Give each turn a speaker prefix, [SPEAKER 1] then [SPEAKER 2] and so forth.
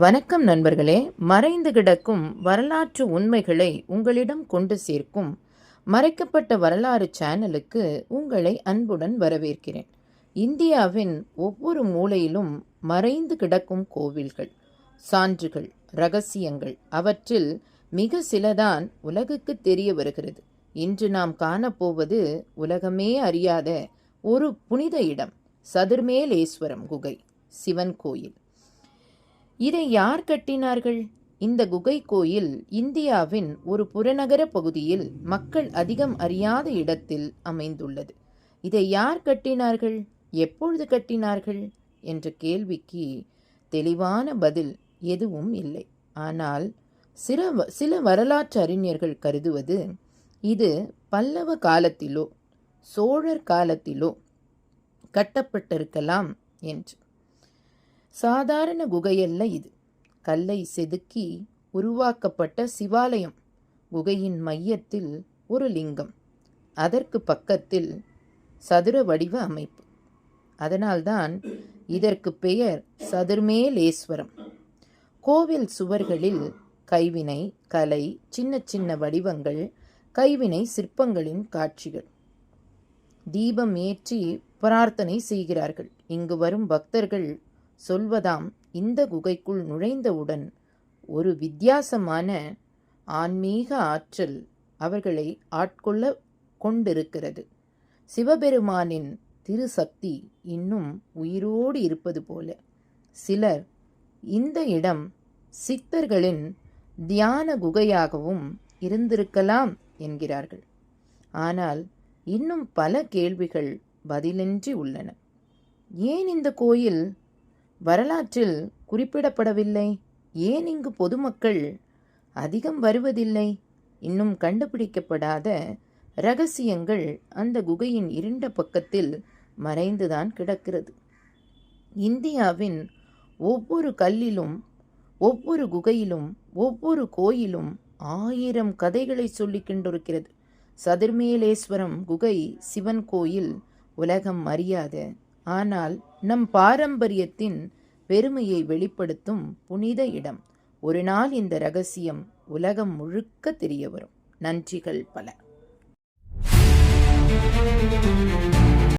[SPEAKER 1] வணக்கம் நண்பர்களே. மறைந்து கிடக்கும் வரலாற்று உண்மைகளை உங்களிடம் கொண்டு சேர்க்கும் மறைக்கப்பட்ட வரலாறு சேனலுக்கு உங்களை அன்புடன் வரவேற்கிறேன். இந்தியாவின் ஒவ்வொரு மூலையிலும் மறைந்து கிடக்கும் கோவில்கள் சான்றுகள் ரகசியங்கள் அவற்றில் மிக சிலதான் உலகுக்கு தெரிய வருகிறது. இன்று நாம் காணப்போவது உலகமே அறியாத ஒரு புனித இடம் சதுர்மேலேஸ்வரம் குகை சிவன் கோயில். இதை யார் கட்டினார்கள்? இந்த குகை கோயில் இந்தியாவின் ஒரு புறநகர பகுதியில் மக்கள் அதிகம் அறியாத இடத்தில் அமைந்துள்ளது. இதை யார் கட்டினார்கள்? எப்பொழுது கட்டினார்கள்? என்ற கேள்விக்கு தெளிவான பதில் எதுவும் இல்லை. ஆனால் சில சில வரலாற்று அறிஞர்கள் கருதுவது இது பல்லவ காலத்திலோ சோழர் காலத்திலோ கட்டப்பட்டிருக்கலாம் என்று. சாதாரண குகையல்ல இது. கல்லை செதுக்கி உருவாக்கப்பட்ட சிவாலயம். குகையின் மையத்தில் ஒரு லிங்கம். அதற்கு பக்கத்தில் சதுர வடிவ அமைப்பு. அதனால்தான் இதற்கு பெயர் சதுர்மேலேஸ்வரம். கோவில் சுவர்களில் கைவினை கலை சின்ன சின்ன வடிவங்கள் கைவினை சிற்பங்களின் காட்சிகள். தீபம் ஏற்றி பிரார்த்தனை செய்கிறார்கள். இங்கு வரும் பக்தர்கள் சொல்வதாம். இந்த குகைக்குள் நுழைந்தவுடன் ஒரு வித்தியாசமான ஆன்மீக ஆற்றல் அவர்களை ஆட்கொள்ள கொண்டிருக்கிறது. சிவபெருமானின் திருசக்தி இன்னும் உயிரோடு இருப்பது போல. சிலர் இந்த இடம் சித்தர்களின் தியான குகையாகவும் இருந்திருக்கலாம் என்கிறார்கள். ஆனால் இன்னும் பல கேள்விகள் பதிலின்றி உள்ளன. ஏன் இந்த கோயில் வரலாற்றில் குறிப்பிடப்படவில்லை. ஏன் இங்கு பொதுமக்கள் அதிகம் வருவதில்லை? இன்னும் கண்டுபிடிக்கப்படாத ரகசியங்கள் அந்த குகையின் இருண்ட பக்கத்தில் மறைந்துதான் கிடக்கிறது. இந்தியாவின் ஒவ்வொரு கல்லிலும் ஒவ்வொரு குகையிலும் ஒவ்வொரு கோயிலும் ஆயிரம் கதைகளை சொல்லி கொண்டிருக்கிறது. சதுர்மேலேஸ்வரம் குகை சிவன் கோயில் உலகம் அறியாத. ஆனால் நம் பாரம்பரியத்தின் பெருமையை வெளிப்படுத்தும் புனித இடம். ஒரு நாள் இந்த ரகசியம் உலகம் முழுக்க தெரிய வரும். நன்றிகள் பல.